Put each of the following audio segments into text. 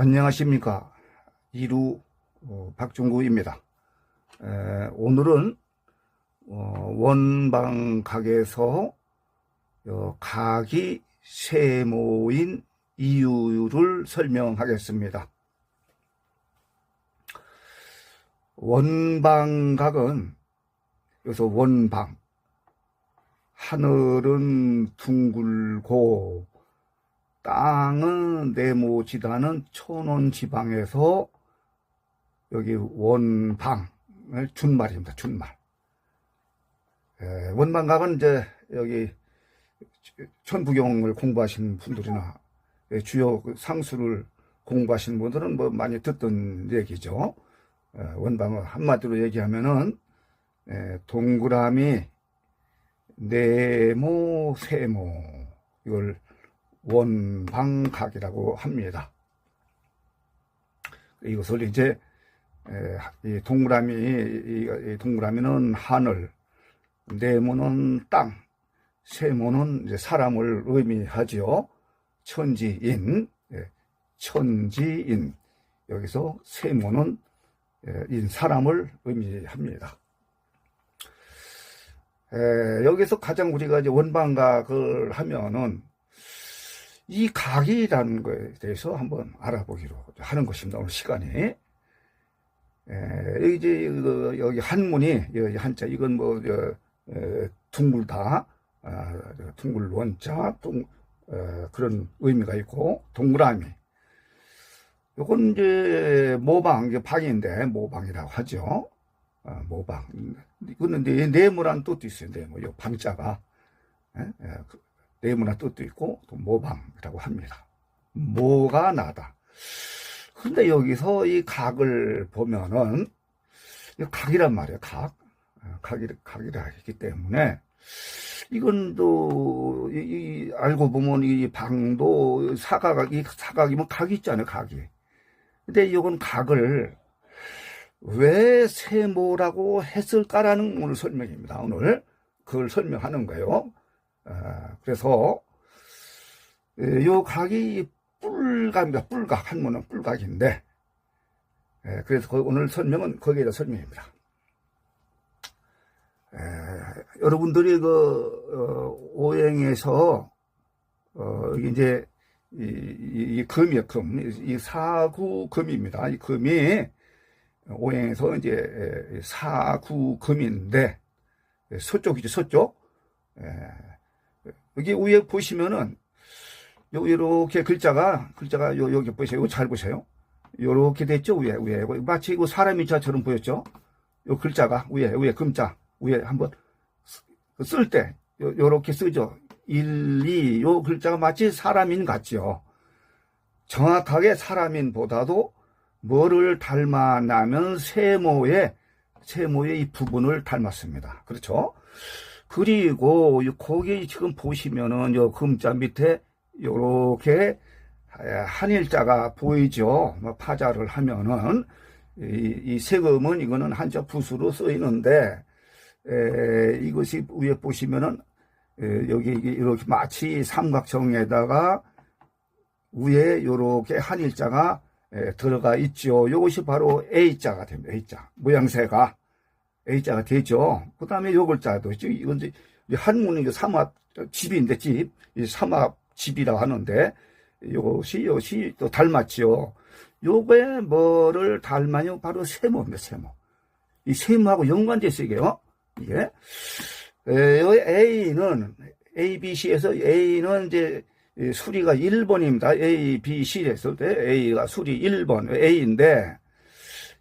안녕하십니까. 이루 어, 박중구입니다. 에, 오늘은 어, 원방 각에서 어, 각이 세모인 이유를 설명하겠습니다. 원방각은 여기서 원방 하늘은 둥글고 땅은 네모지다는 천원 지방에서 여기 원방을 준말입니다. 준말. 에, 원방각은 이제 여기 천부경을 공부하신 분들이나 예, 주요 그 상수를 공부하신 분들은 뭐 많이 듣던 얘기죠. 에, 원방을 한마디로 얘기하면은 에, 동그라미 네모 세모 이걸 원방각이라고 합니다. 이것을 이제 에, 이 동그라미 이, 이 동그라미는 하늘, 네모는 땅, 세모는 이제 사람을 의미하지요. 천지인, 예, 천지인 여기서 세모는 예, 인 사람을 의미합니다. 에, 여기서 가장 우리가 이제 원방각을 하면은 이 각이라는 거에 대해서 한번 알아보기로 하는 것입니다. 오늘 시간이. 에, 여기 이제 그 여기 한문이 여기 한자 이건 뭐 저, 에, 둥글다, 아, 둥글 원자, 둥 어, 그런 의미가 있고 동그라미. 요건 이제 모방, 이게 방인데 모방이라고 하죠. 어, 모방. 이거는 이제 네모란 뜻도 있어요. 네모. 요 방자가 예? 예, 그 네모란 뜻도 있고 또 모방이라고 합니다. 모가 나다. 근데 여기서 이 각을 보면은 이 각이란 말이에요. 각. 어, 각이 각이라 했기 때문에 이건 또, 이, 이 알고 보면 이 방도 사각, 이 사각이면 각이 있잖아요, 각이. 근데 이건 각을 왜 세모라고 했을까라는 오늘 설명입니다, 오늘. 그걸 설명하는 거예요. 아, 그래서, 에, 요 각이 뿔각입니다, 뿔각. 한문은 뿔각인데, 에, 그래서 그 오늘 설명은 거기에다 설명입니다. 에, 여러분들이 그 어, 오행에서 어, 이제 이, 이, 이 금이요 금, 이 사구 금입니다. 이 금이 오행에서 이제 에, 사구 금인데 서쪽이죠 서쪽. 에, 여기 위에 보시면은 요 이렇게 글자가 글자가 요 여기 보세요. 잘 보세요. 요렇게 됐죠 위에 위에 마치 이거 사람이 자처럼 보였죠. 요 글자가 위에 위에 금자 위에 한번 쓸 때 요렇게 쓰죠. 1, 2, 요 글자가 마치 사람인 같죠. 정확하게 사람인보다도 뭐를 닮았냐면 세모의 세모의 이 부분을 닮았습니다. 그렇죠? 그리고 거기 지금 보시면은 요 금자 밑에 요렇게 한일자가 보이죠. 뭐 파자를 하면은 이, 이 세금은 이거는 한자 붓으로 쓰이는데 에, 이것이 위에 보시면은 에, 여기 이렇게 마치 삼각형에다가 위에 이렇게 한일자가 에, 들어가 있죠. 이것이 바로 A자가 됩니다. A자 모양새가 A자가 되죠. 그 다음에 요 글자도 있죠. 이건 이제 한문은 이게 삼합 집인데 집, 이 삼합 집이라고 하는데 이것이 이것이 또 닮았지요. 요거에 뭐를 닮아요? 바로 세모입니다. 세모. 이 세모하고 연관되어 있어요. 이게 에, 여기 A는 A, B, C에서 A는 이제 수리가 1번입니다. A, B, C 했을 때 A가 수리 1번 A인데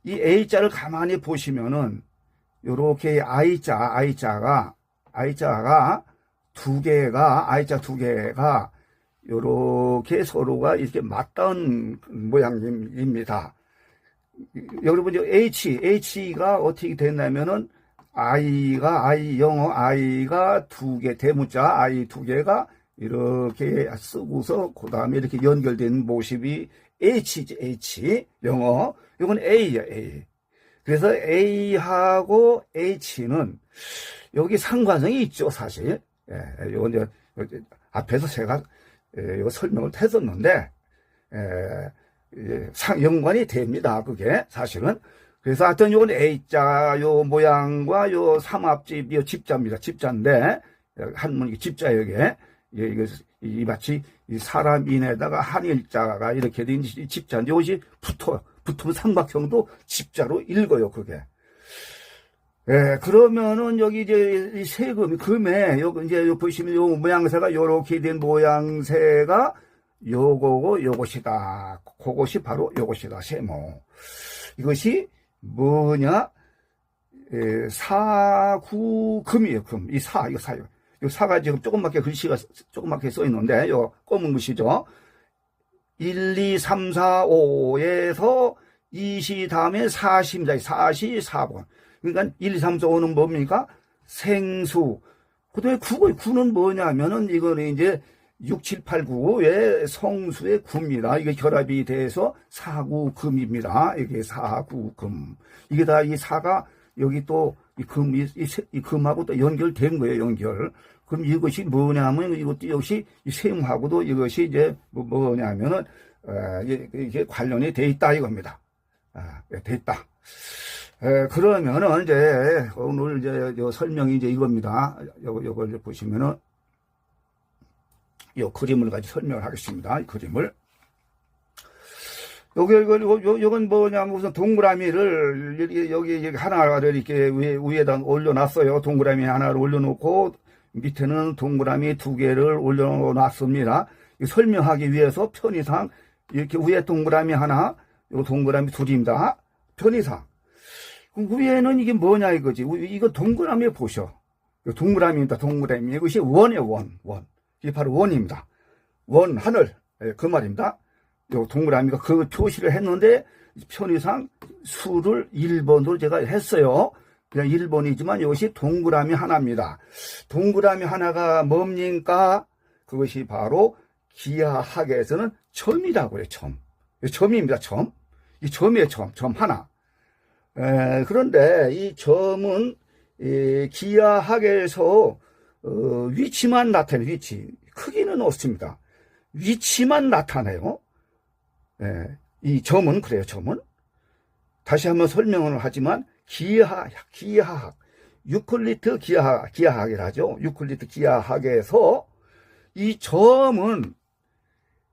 이 A자를 가만히 보시면은 요렇게 I자, I자가 I자가 두 개가 I자 두 개가 요렇게 서로가 이렇게 맞닿은 모양입니다. 여러분 H, H가 어떻게 됐냐면은 아이가 아이 영어 아이가 두 개 대문자 아이 두 개가 이렇게 쓰고서 그 다음에 이렇게 연결된 모습이 H지 H 영어 이건 A야 A 그래서 A하고 H는 여기 상관성이 있죠 사실 예, 이건 이제 앞에서 제가 예, 이거 설명을 했었는데 예, 예, 상, 연관이 됩니다. 그게 사실은. 그래서 하여튼 요건 A자 요 모양과 요 삼합집 요 집자입니다. 집자인데 한문 이 집자예요 이게 예, 이거 이 마치 이 사람 인에다가 한일자가 이렇게 된이 집자인데 이것이 붙어요. 붙으면 삼각형도 집자로 읽어요 그게. 예, 그러면은 여기 이제 이 세금, 금에, 요, 이제 요 보시면 요 모양새가 요렇게 된 모양새가 요거고 요것이다. 그것이 바로 요것이다. 세모. 이것이 뭐냐? 예, 사구금이에요, 금. 이 사, 이거 사요. 이 사가 지금 조그맣게 글씨가 조그맣게 써 있는데, 요 검은 글씨죠. 1, 2, 3, 4, 5에서 2시 다음에 4시입니다. 4시 4번. 그러니까 1, 2, 3, 4, 5는 뭡니까? 생수. 그 다음에 9, 9는 뭐냐면은 이거는 이제 6, 7, 8, 9의 성수의 구입니다. 이게 결합이 돼서 사구금입니다. 이게 사구금. 이게 다이 사가 여기 또 이 금, 이, 이, 세- 이 금하고 또 연결된 거예요, 연결. 그럼 이것이 뭐냐면 이것도 역시 이 셈하고도 이것이 이제 뭐- 뭐냐면은, 어, 이게, 관련이 돼 있다 이겁니다. 아, 돼 있다. 에, 그러면은 이제 오늘 이제 요 설명이 이제 이겁니다. 요거 요걸 보시면은 요 그림을 가지고 설명을 하겠습니다. 이 그림을. 여기, 요, 요건 뭐냐면 우선 동그라미를 여기, 여기 하나를 이렇게 위에, 위에다 올려놨어요. 동그라미 하나를 올려놓고 밑에는 동그라미 두 개를 올려놨습니다. 이 설명하기 위해서 편의상 이렇게 위에 동그라미 하나, 요 동그라미 둘입니다. 편의상. 그럼 위에는 이게 뭐냐 이거지. 이거 동그라미 보셔. 동그라미입니다. 동그라미. 이것이 원이에요, 원. 원. 이게 바로 원입니다. 원, 하늘. 예, 그 말입니다. 요 동그라미가 그 표시를 했는데 편의상 수를 1번으로 제가 했어요. 그냥 1번이지만 이것이 동그라미 하나입니다. 동그라미 하나가 뭡니까? 그것이 바로 기하학에서는 점이라고 해요, 점. 이 점입니다, 점. 이 점이에요, 점. 점 하나. 에, 그런데 이 점은 이 기하학에서 어, 위치만 나타내요, 위치. 크기는 없습니다. 위치만 나타내요. 예, 이 점은 그래요, 점은. 다시 한번 설명을 하지만 기하, 기하학, 유클리트 기하학, 기하학이라죠. 유클리트 기하학에서 이 점은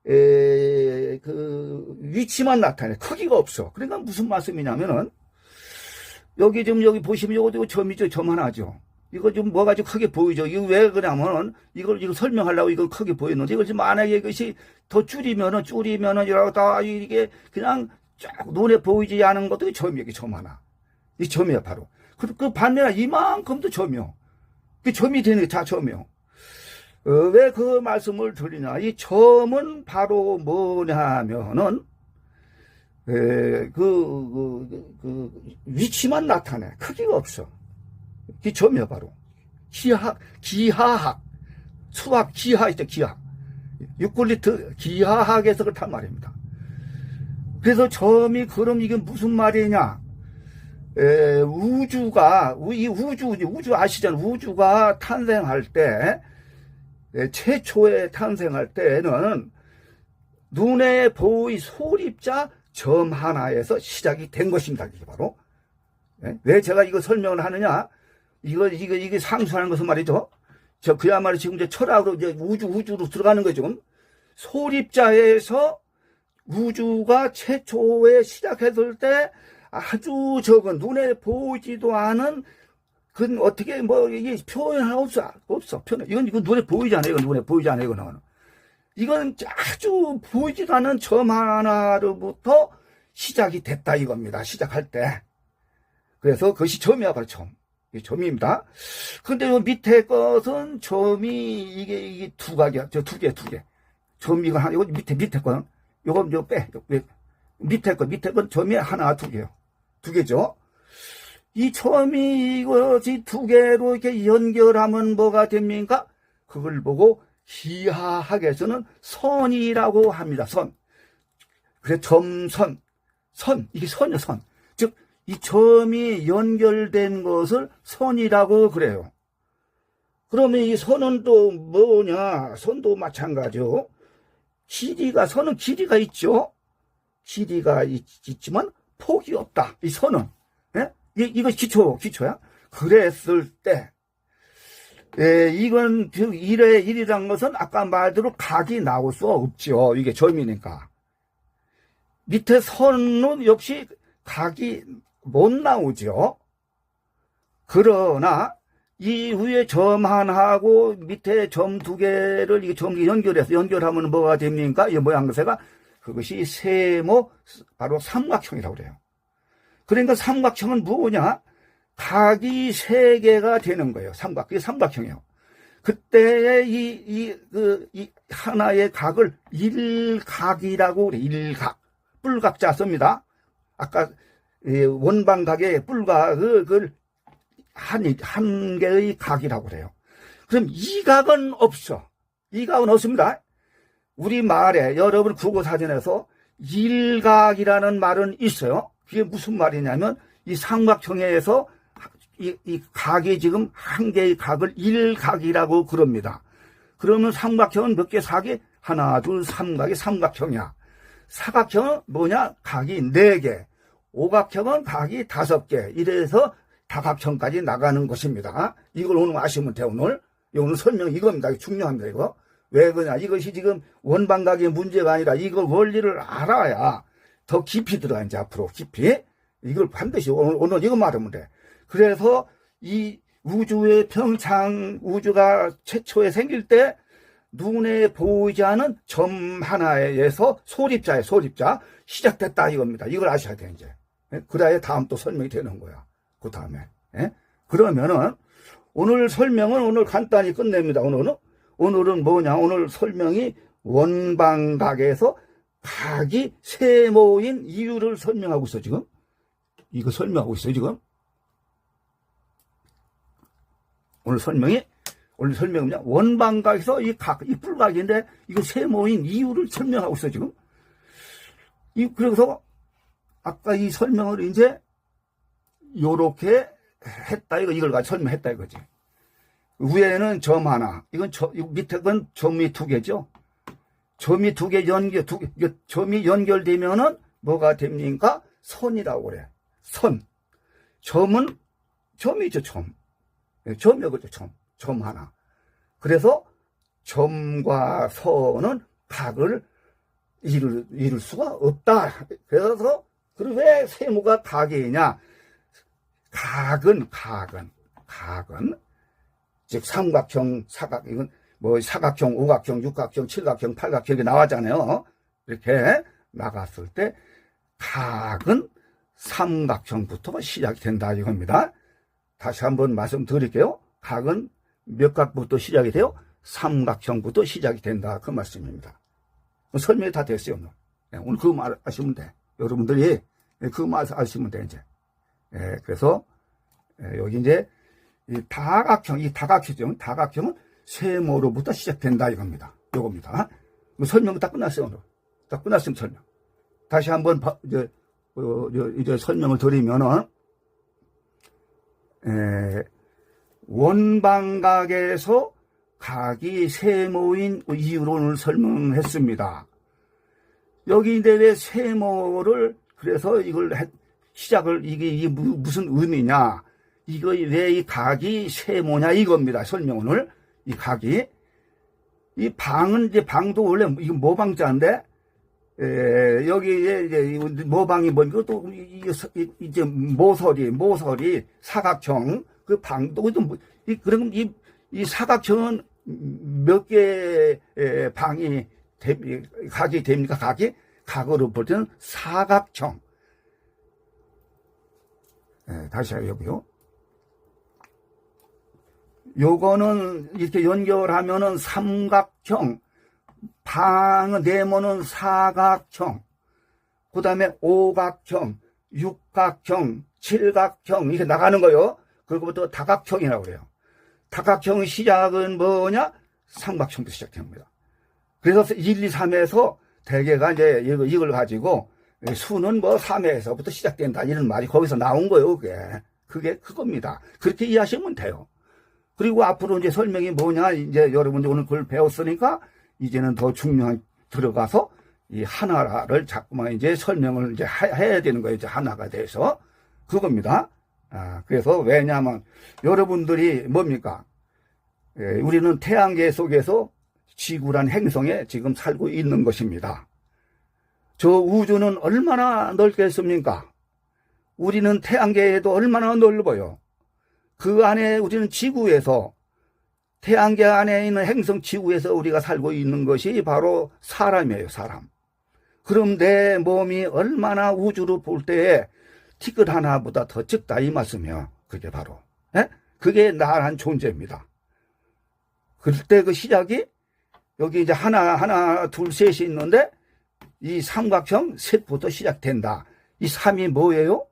에, 그 위치만 나타내. 크기가 없어. 그러니까 무슨 말씀이냐면은 여기 지금 여기 보시면 요거 요 점이죠. 점 하나죠. 이거 좀 뭐가 좀 크게 보이죠. 이거 왜 그러냐면은 이걸 이거 설명하려고 이걸 크게 보였는데 이걸 지금 만약에 이것이 더 줄이면은 줄이면은 이러고 다 이게 그냥 쫙 눈에 보이지 않은 것도 점이에요. 이게 점 하나. 이 점이야 바로. 그, 그 반면에 이만큼도 점이요. 그 점이 되는 게 다 점이요. 어, 왜그 말씀을 드리냐. 이 점은 바로 뭐냐면은 에, 그, 그, 그, 그 위치만 나타내. 크기가 없어. 이 점이야, 바로. 기하, 기하학. 수학, 기하 있죠, 기하. 유클리트 기하학에서 그렇단 말입니다. 그래서 점이 그럼 이게 무슨 말이냐? 에, 우주가, 우- 이 우주, 우주 아시잖아요. 우주가 탄생할 때, 에, 최초에 탄생할 때는 눈에 보이 소립자 점 하나에서 시작이 된 것입니다. 이게 바로. 예? 왜 제가 이거 설명을 하느냐? 이거, 이거, 이게 상수하는 것은 말이죠. 저, 그야말로 지금 이제 철학으로 이제 우주, 우주로 들어가는 거죠. 소립자에서 우주가 최초에 시작했을 때 아주 적은 눈에 보이지도 않은 그 어떻게 뭐 이게 표현 없어. 없어. 표현 이건 이거 눈에 보이지 않아요. 이건 눈에 보이지 않아요. 이거는. 이건 아주 보이지도 않은 점 하나로부터 시작이 됐다 이겁니다. 시작할 때. 그래서 그것이 점이야 바로 점. 점입니다. 근데 요 밑에 것은 점이 이게 이게 두 가지야. 저 두 개 두개. 점 이거 하나. 이거 밑에 밑에 거는 요거 요거 빼. 요거 빼. 밑에 거 밑에 건 점이 하나 두 개요 두 개죠 이 점이 이것이 두 개로 이렇게 연결하면 뭐가 됩니까? 그걸 보고 기하학에서는 선이라고 합니다. 선. 그래 점선. 선. 이게 선이요, 선. 즉, 이 점이 연결된 것을 선이라고 그래요. 그러면 이 선은 또 뭐냐? 선도 마찬가지요. 길이가, 선은 길이가 있죠? 길이가 있, 있지만 폭이 없다. 이 선은. 예? 이, 이거 기초, 기초야. 그랬을 때, 예, 이건, 즉, 1의 1이란 것은 아까 말대로 각이 나올 수 없죠. 이게 점이니까. 밑에 선은 역시 각이 못 나오죠. 그러나, 이 위에 점 하나하고 밑에 점 두 개를 이게 점 연결해서 연결하면 뭐가 됩니까? 이 모양새가 그것이 세모 바로 삼각형이라고 그래요. 그러니까 삼각형은 뭐냐? 각이 세 개가 되는 거예요. 삼각, 이게 삼각형이에요. 그때 이, 이, 그, 이 하나의 각을 일각이라고 그래. 일각. 뿔각자 씁니다. 아까 이 원방각의 뿔각을 한, 한 개의 각이라고 그래요. 그럼 이 각은 없어. 이 각은 없습니다. 우리 말에 여러분 국어사전에서 일각이라는 말은 있어요. 그게 무슨 말이냐면 이 삼각형에서 이, 이 각이 지금 한 개의 각을 일각이라고 그럽니다. 그러면 삼각형은 몇 개 사기? 하나, 둘, 삼각이 삼각형이야. 사각형은 뭐냐? 각이 네 개. 오각형은 각이 다섯 개. 이래서 다각형까지 나가는 것입니다. 이걸 오늘 아시면 돼요, 오늘. 오늘 설명 이겁니다. 중요합니다, 이거. 왜 그러냐. 이것이 지금 원방각의 문제가 아니라 이걸 원리를 알아야 더 깊이 들어가, 이제 앞으로 깊이. 이걸 반드시 오늘, 오늘 이거 말하면 돼. 그래서 이 우주의 평창 우주가 최초에 생길 때 눈에 보이지 않은 점 하나에서 소립자의 소립자 시작됐다 이겁니다. 이걸 아셔야 돼, 이제. 그래야 다음 또 설명이 되는 거야. 그 다음에. 예? 그러면은 오늘 설명은 오늘 간단히 끝냅니다. 오늘은 오늘은 뭐냐? 오늘 설명이 원방각에서 각이 세모인 이유를 설명하고 있어 지금. 이거 설명하고 있어요 지금. 오늘 설명이 오늘 설명은요 원방각에서 이 각, 이 뿔각인데 이거 세모인 이유를 설명하고 있어 지금. 이 그래서 아까 이 설명을 이제 요렇게 했다 이거 이걸 설명했다 이거지. 위에는 점 하나. 이건 저, 밑에 건 점이 두 개죠. 점이 두 개 연결 두 개. 점이 연결되면은 뭐가 됩니까? 선이라고 그래. 선. 점은 점이죠, 점. 예, 점이거죠, 점. 점 하나. 그래서 점과 선은 각을 이룰, 이룰 수가 없다. 그래서 그리고 왜 세모가 각이냐? 각은 각은 각은 즉 삼각형, 사각 이건 뭐 사각형, 오각형, 육각형, 칠각형, 팔각형 이렇게 나왔잖아요. 이렇게 나갔을 때 각은 삼각형부터 시작이 된다 이겁니다. 다시 한번 말씀드릴게요. 각은 몇 각부터 시작이 돼요? 삼각형부터 시작이 된다 그 말씀입니다. 설명이 다 됐어요 오늘. 네, 오늘 그 말 아시면 돼. 여러분들이 그 말 아시면 돼 이제. 예, 그래서 예, 여기 이제 이 다각형, 이 다각형, 다각형은 세모로부터 시작된다 이겁니다. 요겁니다. 뭐 설명 다 끝났어요 오늘. 다 끝났으면 설명. 다시 한번 바, 이제, 어, 이제 설명을 드리면은 에, 원방각에서 각이 세모인 이유로 오늘 설명했습니다. 여기 이제 왜 세모를 그래서 이걸 했, 시작을 이게, 이게 무슨 의미냐? 이거 왜 이 각이 세모냐 이겁니다. 설명을 이 각이 이 방은 이제 방도 원래 이거 모방자인데 에, 여기에 이제 모방이 뭔가 또 이제 모서리 모서리 사각형 그 방도 좀 이, 그럼 이, 이 사각형은 몇 개의 방이 각이 됩니까? 각이 각으로 볼 때는 사각형. 예, 다시 해보요. 요거는 이렇게 연결하면은 삼각형, 방, 네모는 사각형, 그 다음에 오각형, 육각형, 칠각형, 이렇게 나가는 거요. 그리고부터 다각형이라고 그래요. 다각형 시작은 뭐냐? 삼각형부터 시작됩니다. 그래서 1, 2, 3에서 대개가 이제 이걸 가지고 수는 뭐 3회에서부터 시작된다. 이런 말이 거기서 나온 거예요, 그게. 그게 그겁니다. 그렇게 이해하시면 돼요. 그리고 앞으로 이제 설명이 뭐냐, 이제 여러분들 오늘 그걸 배웠으니까, 이제는 더 중요한, 들어가서 이 하나를 자꾸만 이제 설명을 이제 하- 해야 되는 거예요. 이제 하나가 돼서. 그겁니다. 아, 그래서 왜냐하면 여러분들이 뭡니까? 예, 우리는 태양계 속에서 지구란 행성에 지금 살고 있는 것입니다. 저 우주는 얼마나 넓겠습니까? 우리는 태양계에도 얼마나 넓어요. 그 안에 우리는 지구에서 태양계 안에 있는 행성 지구에서 우리가 살고 있는 것이 바로 사람이에요, 사람. 그럼 내 몸이 얼마나 우주로 볼 때에 티끌 하나보다 더 적다 이 말씀이요. 그게 바로. 예? 그게 나란 존재입니다. 그때 그 시작이 여기 이제 하나, 하나, 둘, 셋이 있는데 이 삼각형 셋부터 시작된다. 이 3이 뭐예요?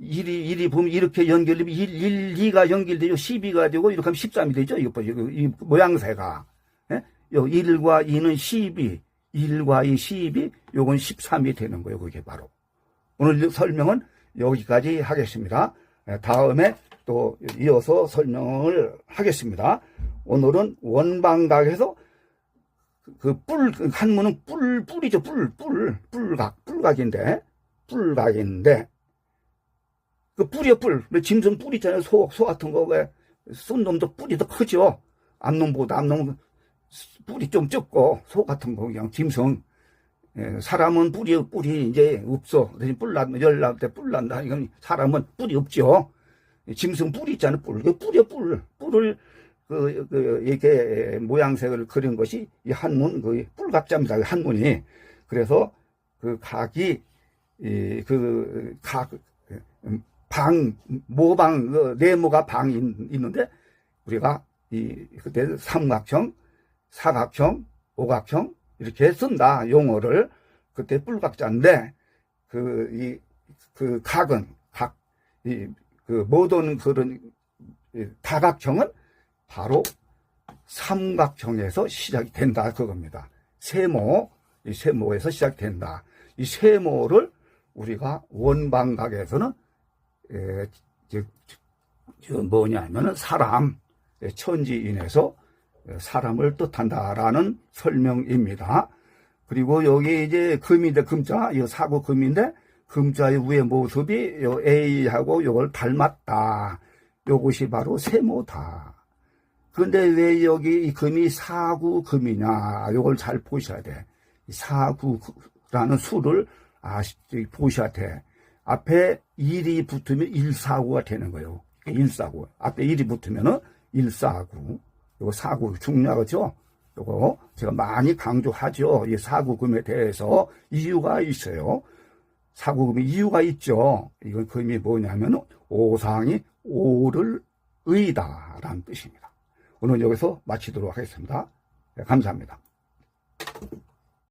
1이, 1이 보면 이렇게 연결되면 1, 1, 2가 연결되죠. 12가 되고 이렇게 하면 13이 되죠. 이거 보세요. 이 모양새가. 예? 요 1과 2는 12, 1과 2, 12, 요건 13이 되는 거예요. 그게 바로. 오늘 설명은 여기까지 하겠습니다. 예, 다음에 또 이어서 설명을 하겠습니다. 오늘은 원방각에서 그 뿔, 그 한문은 뿔, 뿔이죠. 뿔, 뿔, 뿔각, 뿔각인데, 뿔각인데, 그 뿔이요, 뿔. 왜 짐승 뿔 있잖아요. 소, 소 같은 거, 왜, 쏜 놈도 뿔이 더 크죠. 암놈보다 암놈 뿔이 좀 적고, 소 같은 거, 그냥 짐승. 예, 사람은 뿔이, 뿔이 이제 없어. 대신 뿔 나면, 열날때뿔 난다. 이건 사람은 뿔이 없죠. 짐승 뿔이 있잖아요. 뿔. 그 뿔이요, 뿔. 뿔을, 그, 그, 이렇게 모양색을 그린 것이 이 한문, 그 뿔각자입니다. 그 한문이. 그래서 그 각이, 이, 그, 각, 음, 방, 모방, 그 네모가 방이 있- 있는데 우리가 이, 그때 삼각형, 사각형, 오각형 이렇게 쓴다. 용어를. 그때 뿔각자인데 그, 이, 그 각은, 각, 이, 그 모든 그런 이 다각형은 바로 삼각형에서 시작이 된다 그겁니다. 세모, 이 세모에서 시작된다. 이 세모를 우리가 원방각에서는 에, 즉, 저 뭐냐면은 사람, 에, 천지인에서 에, 사람을 뜻한다라는 설명입니다. 그리고 여기 이제 금인데 금자, 이 사고 금인데 금자의 위의 모습이 요 A하고 요걸 닮았다. 요것이 바로 세모다. 그런데 왜 여기 이 금이 사구 금이냐? 요걸 잘 보셔야 돼. 이 사구라는 수를 아시, 보셔야 돼. 앞에 1이 붙으면 1사구가 되는 거예요. 1사구. 앞에 1이 붙으면은 1사구. 요거 사구 중요하죠? 요거 제가 많이 강조하죠. 이 사구금에 대해서 이유가 있어요. 사구금이 이유가 있죠. 이건 금이 뭐냐면 오상이 오를 의다라는 뜻입니다. 오늘 여기서 마치도록 하겠습니다. 네, 감사합니다.